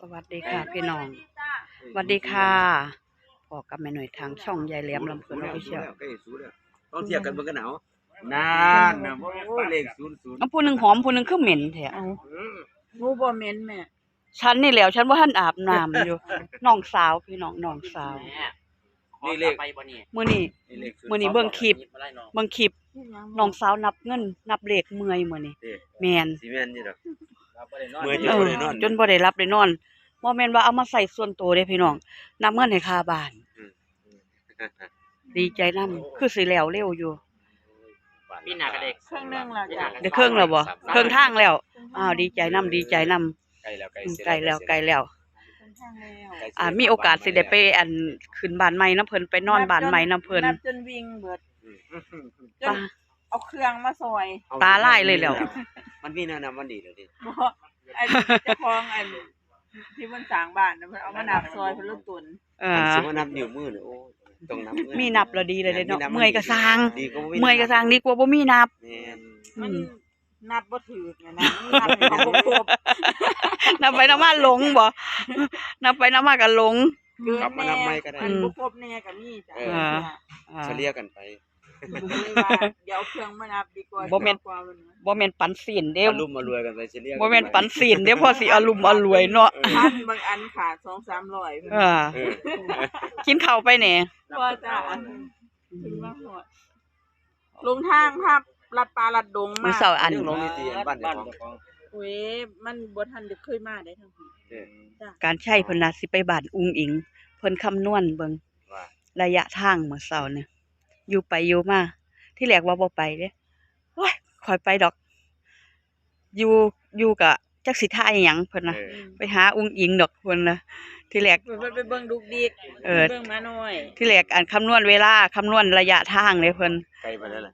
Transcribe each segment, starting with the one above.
สวัสดีค่ะพี่น้อง สวัสดีค่ะพอกับแม่หน่อยทางช่องยายแหลมลำเพลินออฟฟิเชียลใกล้สูแล้วต้องเทียบกันเบิ่งกันหนาวนั่นน่ะโอ้เลขศูนย์ศูนย์เอาผู้หนึ่งหอมผู้หนึ่งคือเหม็นแท้เอางูบ่เหม็นแม่ฉันนี่แหล้วฉันว่าท่านอาบน้ำอยู่น้องสาวพี่น้องน้องสาวนี่เลขไปบ่นี่มื้อนี้นี่เลขศูนย์มื้อนี้เบิ่งคลิปบ่ได้น้องเบิ่งคลิปน้องสาวนับเงิน นับเลขเมื่อยมื้อนี้เด้แม่นสิแม่นนี่ดอกเราบ่ได้นอน เมื่อยเอบ่อได้นอน จนบ่ได้รับได้นอนบ่แม่นว่าเอามาใส่ส่วนตัวเด้พี่น้องนับเงินให้ค่าบ้านดีใจนํคือสิแล้วเร็วอยู่ พี่หน้ากับเด็กเครื่องนึงล่ะจ้ะ ได้เครื่องแล้วบ่เครื่องทางแล้วอ้าวดีใจนํดีใจนํใกล้แล้วใกล้อืมเสร็จใกล้แล้วใกล้แล้วเครื่องทางแล้วใกล้เสร็จอ่ามีโอกาสสิได้ไปอันขึ้นบ้านใหม่น้ำเพิ่นไปนอนบ้านใหม่น้ำเพิ่นนับจนวิ่งเบิดอืมจนเอาเครื่องมาซอยเอตาลายเลยแล้ว มันมีแนะนำมันดีแล้วดิ บ่อันเจ้าของอันที่มันสร้างบ้านน่ะเพิ่นเอามานับซอยเพิ่นลดตุนเอมันอสิมานับนิ้วมือเนี่ยโอ้ต้องนับเงินมีนับแล้วดีเลยเด้เนาะนับเมื่อยก็สร้าง ดีกว่าบ่เมื่อยก็สร้างดีกว่าบ่มีนับ แม่นมันอืมนับบ่ถูกนะนะนับให้เขาบ่ครบนับไปนับมาหลงบ่นับไปนับมาก็หลง เกินกลับมาแน่นับใหม่ก็ได้อันบ่ครบแน่ก็มีจ้ะเออ อ่า เฉลี่ยกันไป เลยว่าเดี๋ยวเอาเครื่องมานับดีกว่าบ่แม่น กว่าเพิ่นว่าบ่แม่นปันศีลเด้อารมณ์มารวยกันไปเฉลี่ยกับ่แม่นปันศีลเด้พอสิอารมณ์อรวยเนาะอันบางอันขาด2-300เพิ่นเออเออกินข้าวไปแหน่บ่จ้ะถึงมาฮอดลงทางภาพลัดปลาลัดดงมื้มาอเช้าอัน เรื่องลงนี่ตีบ้านเจ้าของเว้ยมันบ่ทันได้เคยมาได้ทั้งทีเออ จ้ะการใช้เพิ่นน่ะสิไปบ้านอุงอิง เพิ่นคำนวณเบิ่งว่า ระยะทางมื้อเช้าเนี่ย อยู่ไปอยู่มา ที่แรกว่าบ่ไปเด้โอ้ยขอยไปดอก อยู่อยู่กะจักสิท่าอิหยังเพิ่นน่ะเออไปหาอุ้งอิงดอกเพิ่นน่ะที่แรกเพิ่นไปเบิ่งดุกดิกเออเบิ่งมาหน่อยที่แรกอันคำนวณเวลาคำนวณระยะทางเด้เพิ่นไกลไปแล้วล่ะ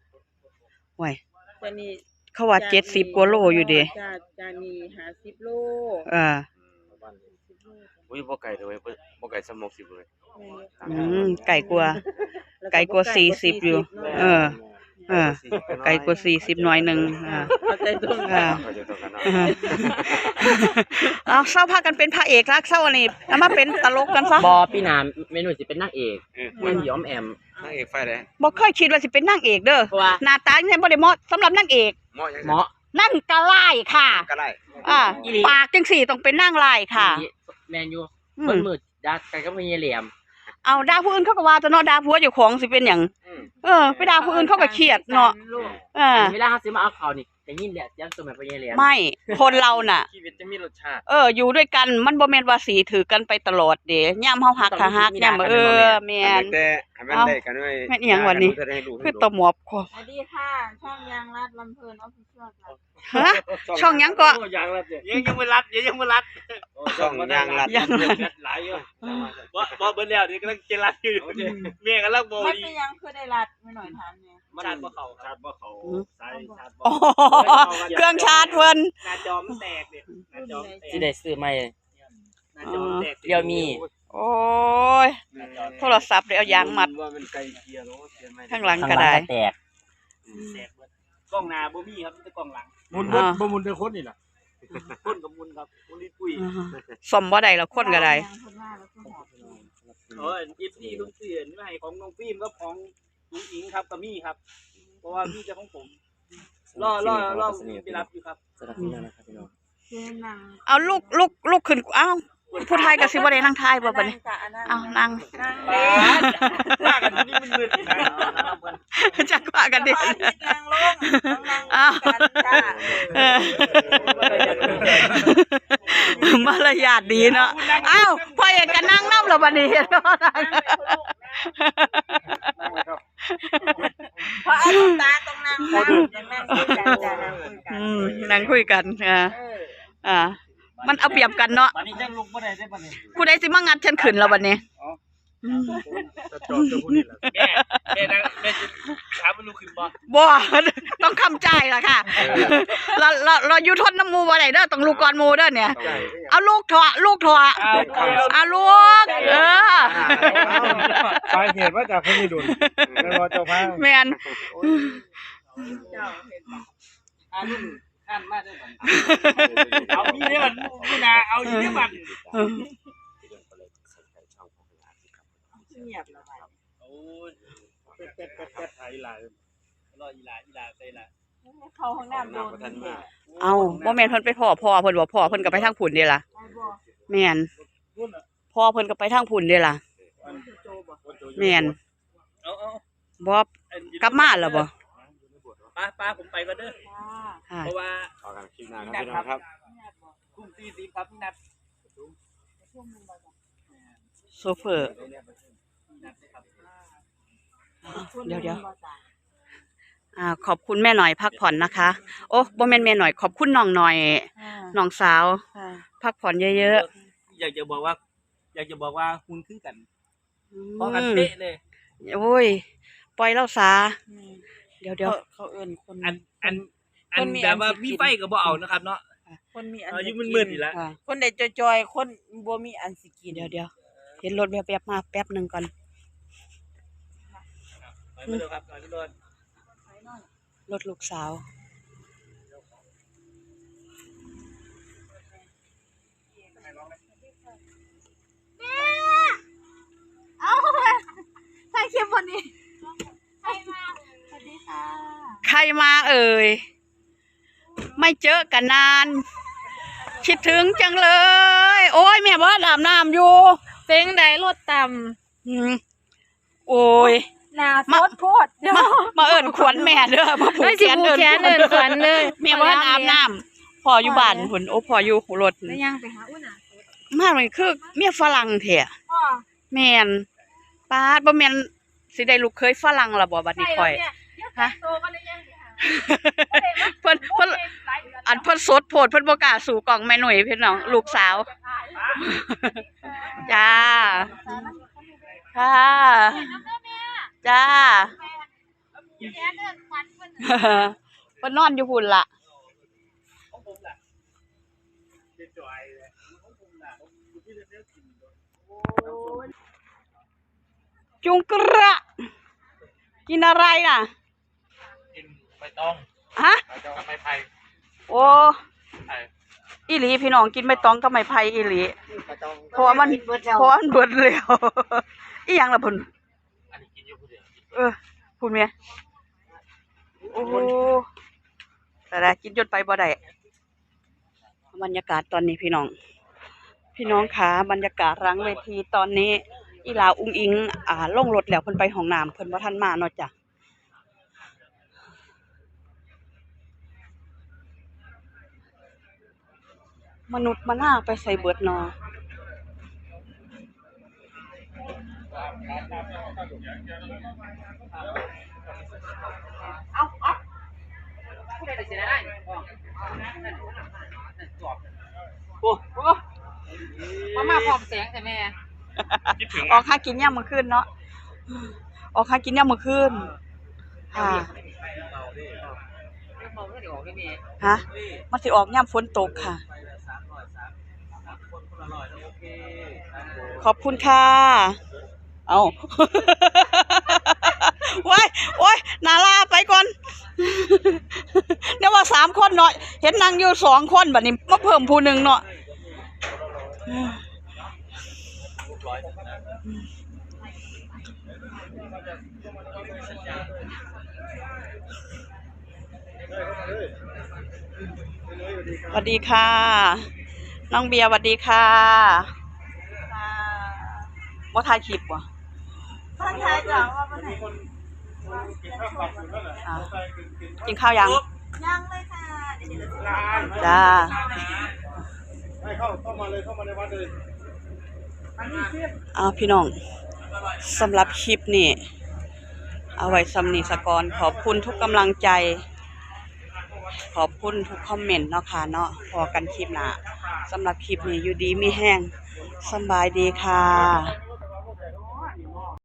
โอ้ยจะนี่เขาว่า70กว่าโลอยู่เด้จ้ะจ้ะนี่50โลเอออุ้ยบ่ไกลเลยเว้ยบ่บ่ไกลสมกสิบเลย อืมไก่กว่าไก่กว่า40อยู่ เออ เออ ไกลกว่า40หน่อยหนึงอ่าเข้าใจตรงอ่าเข้าใจตรงกันเนาะ เอาเศร้าพากันเป็นพระเอกรักเศร้าอันนี้เอามาเป็นตลกกันซะบ่พี่หน้าเมนูสิเป็นนางเอกเออ มันยอมแอม นางเอกไฟแดงบ่เคยคิดว่าสิเป็นนางเอกเด้อเพราะว่าหน้าตาเนี่ยบ่ได้เหมาะสำหรับนางเอกเหมาะยังไงเหมาะนั่นกะไล่ค่ะ ก็ได้อ่าอีหลีปากจังสี่ต้องเป็นนางไล่ค่ะ แมนยูอืเพิ่นมมืดดักกันก็มีเหลี่ยม เอาด่าผู้อื่นเขาก็ว่าแต่เนาะด่าผัวเจ้าของสิเป็นหยังอืมเออ ไปด่าผู้อื่นเขาก็เครียดเนาะลูกเออเวลาเฮาสิมาเอาเขานี่ได้ยินแหละยังตัวแม่เป็นเหลี่ยมไม่คนเราน่ะ ชีวิตจะมีรสชาติ เออ อยู่ด้วยกันมันบ่แม่นว่าสีถือกันไปตลอดเด้ย่ามเฮาหักถ้าหักย่ามเออแม่น แต่ให้มันได้กันด้วยแม่นอีหยังวะนี่คือตะหมอบคอ สวัสดีค่ะ ช่องยางรัดลำเพลินออฟฟิเชียลจ้ะฮะ ช่องหยังก็ยังรัดยังยังบ่รัดยังยังบ่รัดช่องยางรัดยางรัด หลายอยู่บ่ บ่เบิ่แล้วนี่กำลังกินรัดอยู่แม่กำลังบ่มันดีเป็นยังคือได้รัดไม่หน่อยถามเนี่ยชาติบ่เข้าชาติบ่เข้าใส่ชาติบ่อ๋อเครื่องชาร์จเพิ่นหน้าจอมันแตกเนี่ยหน้าจอมันแตกสิได้ซื้อใหม่หน้าจอมันแตกเดี๋ยวมีโอ้ยโทรศัพท์ได้เอายางมัดว่ามันไกลเกียร์เนาะเปลี่ยนใหม่ข้างหลังข้างก็หลังได้ก็แตกแตกเบิดกล้องหน้าบ่มีครับมีแต่กล้องหลังมุนอ่าบ่บ่มุนเด้อคนนี่ล่ะพ่นกับมุนครับมุนลิปุ้ยสมบ่ได้แล้วคนก็ได้ยางคนหน้าแล้วก็หอบ เลยเอออีซี่ทุกเสียนไม่ให้ของน้องฟิล์มก็ของลุงอิงครับกับมี่ครับ เพราะว่ามี่จะของผมรอรอรอไปรับอยู่ครับสนับสนุนนะครับพี่น้องเจ๊นางเอาลูกลูกลูกขึ้นเอ้าผู้ไทยก็สิบ่ได้นั่งทายบ่บัดนี้จ้ะอันนั้นเอานั่งนั่งปาเล่ดว่ากันที่นี่มันมืดนะจักว่ากันดิพระอาทิตย์นางลงต้องนั่งอ้าวกันจ้ะเออ มารยาทดีเนาะเอ้าพ่อเอกก็นั่งนำแล้วบัดนี้เห็นบ่นั่งเพราะอาทิตย์ตาต้องนั่งนั่งอย่างนั่งคุยกันจ้ะนั่งคุยกันอืมนั่งคุยกันอ่าเอออ่า มันเอาเปรียบกันเนาะบัดนี้ยังลุกบ่ได้ได้บัดนี้ผู้ใดสิมางัดฉันขึ้นแล้วบัดนี้อืม จะจอดเจ้าผู้นี่ล่ะแม่แม่นะแม่จะถามมันลุกขึ้นบ่บ่ ต้องคำใจายล่ะค่ะเราเราเราอยู่ทนน้ำหมูบ่ได้เด้อต้องลูกก่อนหมูเด้อเนี่ยเอาลูกเถอะลูกเถอะอ้าวเอาลูก เออ สาเหตุมาจากคนนี้ดุลแม่นบ่เจ้าพาแม่นเจ้าเห็นบ่อารุ่นข้านมาด้วยบันเอามีได้บันมีนาเอาอีกได้บันเงียบแล้วไปโอ้ยเป็ดเป็ดเป็ดเป็ดไทยหลายรออีหลาอีหลาใส่ละเข้าห้องน้ำโดนแท้เอาบ่แม่นเพิ่นไปพ่อพ่อเพิ่นบ่พ่อเพิ่นก็ไปทางพุ่นเด้ล่ะแม่นพ่อเพิ่นก็ไปทางพุ่นเด้ล่ะแม่นเอาเอาบ่กลับมาแล้วบ่ป้าป้าผมไปก็เด้อเพราะว่าขอกันคลิปหน้าครับพี่น้องครับกลุ่มตีสีครับพี่นัทโซเฟอร์ เดี๋ยวเดี๋ยวอ่าขอบคุณแม่หน่อยพักผ่อนนะคะ โอ้บ่แม่นแม่หน่อย ขอบคุณน้องหน่อยค่ะน้องสาวค่ะพักผ่อนเยอะอยากจะบอกว่า อยากจะบอกว่าคุณคือกันๆพอกันอืมเป๊ะเลยโอ้ย ปล่อยเล่าซาอืมเดี๋ยวเดี๋ยว เขาเขาเอิ้นคน อันอันอัคนนมีแบบว่าอันสิกิน มีไฟก็บ่เอานะครับ เนาะคนมีอันอายุจะกิมืดๆอีกแล้ว ค่ะคนได้จอยๆคนบ่มีอันสิกินเดี๋ยวเดี๋ยวเห็นรถแวบๆมาแป๊บหนึ่งก่อน ไปไม่โดนครับไปไม่โดนรถลูกสาว เอาถ่ายคลิปวันนี้ใครมาสวัสดีค่ะใครมาเอ่ย ไม่เจอกันนาน คิดถึงจังเลย โอ้ยแม่บ้านอาบน้ำอยู่ เป็นไดรถต่อืมโอ้ยำห นาโพมาดโพดเดี๋ยวมามาเอิญขวัญแม่เด้อมาผูกไม่สิแขนผูกแขนเอิ้นขวัญเลยแม่บ้านอาบน้ำพออยู่บ้านผุนโอ้พออยู่รถแล้วยังไปหาอุ้นอะมาเลยคือเมียฝรั่งเถอะพ่อแม่นป้าดบ่แม่นสิได้ลูกเคยฝรั่งล่ะบ่บัดนี้ข่อยเนี่ยเดี๋ยวแต่งตัวกันเลยยังไปหาเพิ่นเพิ่นอันเพิ่นสดโพดเพิ่นบ่กล้าสู่กล่องแม่หนุ่ยพี่น้องลูกสาวจ้าค่ะ จ้าเพิ่นเพิ่นอนอยู่พุ่นล่ะจุงกระกินอะไรน่ะ กินใบตองฮะใบตองกับไม้ไผ่โอ้ไผ่อีหลีพี่น้องกินใบตองกับไม้ไผ่อีหลีเพราะมันเพราะมันเบิดแล้วอีหยังละพุ่น เออพุ่นแม่โอ้แต่ละกินจนไปบ่ได้บรรยากาศตอนนี้พี่น้อง พี่น้องคะบรรยากาศหลังเวทีตอนนี้ อีลาอุ้งอิง อ่าล่งรถแล้วเพิ่นไปห้องน้ำเพิ่นบ่ทันมาเนาะจ้ะมนุษย์มาหน้าไปใส่เบิด เนอโอ้โอ้มามาพร้อมแสงแต่แม่คิดถึงออกหากินย่ามมื้อคืนเนาะออกหากินย่ามมื้อคืนค่ะฮะมันสิออกย่ามฝนตกค่ะ ขอบคุณค่ะ เอาว้ายโอ้ยนาลาไปก่อนเดี๋ยวว่าสามคนเนาะเห็นนางอยู่สองคนบัดนี้มาเพิ่มผู้หนึ่งเนาะสวัสดีค่ะ น้องเบียร์สวัสดีค่ะว่าถ่ายคลิปวะ ท่านชายจ๋าว่าวันไหนอ่ากินข้าวยังยังเลยค่ะเดี๋ยวเราจะจ้าให้เข้าเข้ามาเลยเข้ามาในวัดเลยเอาพี่น้องสำหรับคลิปนี้เอาไว้สำนีสกอนขอบคุณทุกกำลังใจ ขอบคุณทุกคอมเมนต์เนาะค่ะเนาะพอกันคลิปหน้าสำหรับคลิปนี้อยู่ดีมีแห้งสำบายดีค่ะ